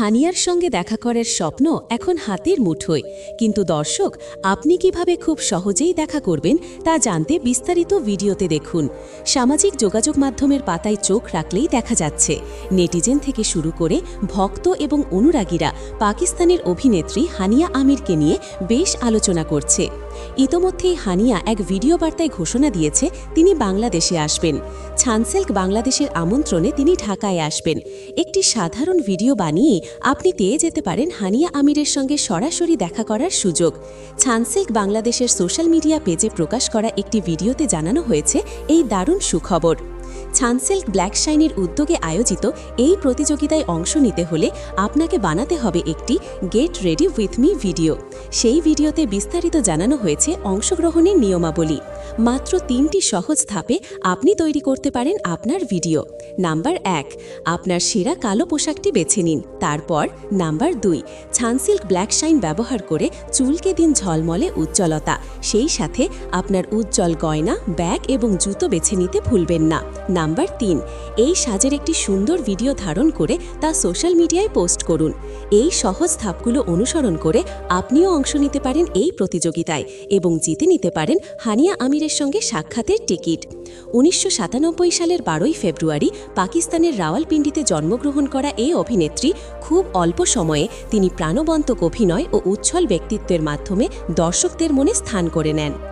হানিয়ার সঙ্গে দেখা করার স্বপ্ন এখন হাতের মুঠোয়। কিন্তু দর্শক, আপনি কীভাবে খুব সহজেই দেখা করবেন তা জানতে বিস্তারিত ভিডিওতে দেখুন। সামাজিক যোগাযোগ মাধ্যমের পাতায় চোখ রাখলেই দেখা যাচ্ছে। নেটিজেন থেকে শুরু করে ভক্ত এবং অনুরাগীরা পাকিস্তানের অভিনেত্রী হানিয়া আমিরকে নিয়ে বেশ আলোচনা করছে। ইতোমধ্যেই হানিয়া এক ভিডিও বার্তায় ঘোষণা দিয়েছে, তিনি বাংলাদেশে আসবেন। ছানসেল্ক বাংলাদেশের আমন্ত্রণে তিনি ঢাকায় আসবেন। একটি সাধারণ ভিডিও বানিয়ে আপনি পেয়ে যেতে পারেন হানিয়া আমিরের সঙ্গে সরাসরি দেখা করার সুযোগ। ছানসেল্ক বাংলাদেশের সোশ্যাল মিডিয়া পেজে প্রকাশ করা একটি ভিডিওতে জানানো হয়েছে এই দারুণ সুখবর। ছানসেল্ক ব্ল্যাক শাইনের উদ্যোগে আয়োজিত এই প্রতিযোগিতায় অংশ নিতে হলে আপনাকে বানাতে হবে একটি get ready with me video. সেই ভিডিওতে বিস্তারিত জানানো হয়েছে অংশগ্রহণের নিয়মাবলী। মাত্র তিনটি সহজ ধাপে আপনি তৈরি করতে পারেন আপনার ভিডিও। নাম্বার এক, আপনার সেরা কালো পোশাকটি বেছে নিন। তারপর, নাম্বার দুই ছানসিল্ক ব্ল্যাক শাইন ব্যবহার করে চুলকে দিন ঝলমলে উজ্জ্বলতা। সেই সাথে আপনার উজ্জ্বল গয়না, ব্যাগ এবং জুতো বেছে নিতে ভুলবেন না। নাম্বার তিন, এই সাজের একটি সুন্দর ভিডিও ধারণ করে তা সোশ্যাল মিডিয়ায় পোস্ট করুন। এই সহজ ধাপগুলো অনুসরণ করে আপনিও অংশ নিতে পারেন এই প্রতিযোগিতায় এবং জিতে নিতে পারেন হানিয়া আমিরের সঙ্গে সাক্ষাতের টিকিট। উনিশশো সাতানব্বই সালের বারোই ফেব্রুয়ারি পাকিস্তানের রাওয়ালপিন্ডিতে জন্মগ্রহণ করা এই অভিনেত্রী খুব অল্প সময়ে তিনি প্রাণবন্তক অভিনয় ও উচ্ছল ব্যক্তিত্বের মাধ্যমে দর্শকদের মনে স্থান করে নেন।